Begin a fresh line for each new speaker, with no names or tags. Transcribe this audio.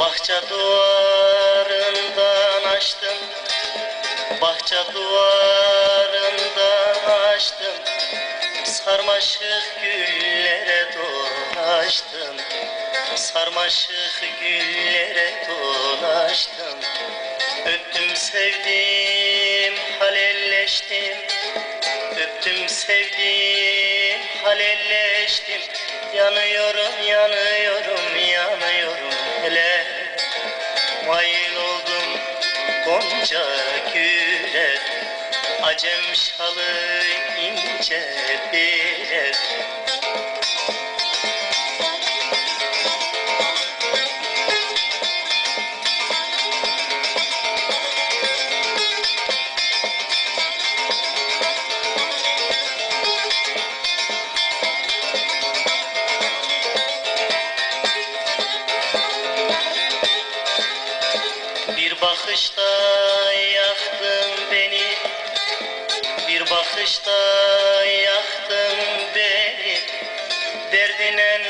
Bahçe duvarından açtım. Bahçe duvarından açtım. Sarmaşık güllere dolaştım. Sarmaşık güllere dolaştım. Öptüm sevdim halelleştim. Öptüm sevdim halelleştim. Yanıyorum yanıyorum Mail oldum gonca güle Acem şalı ince bile Bir bakışta yaktın beni. Bir bakışta yaktın beni. Derdinen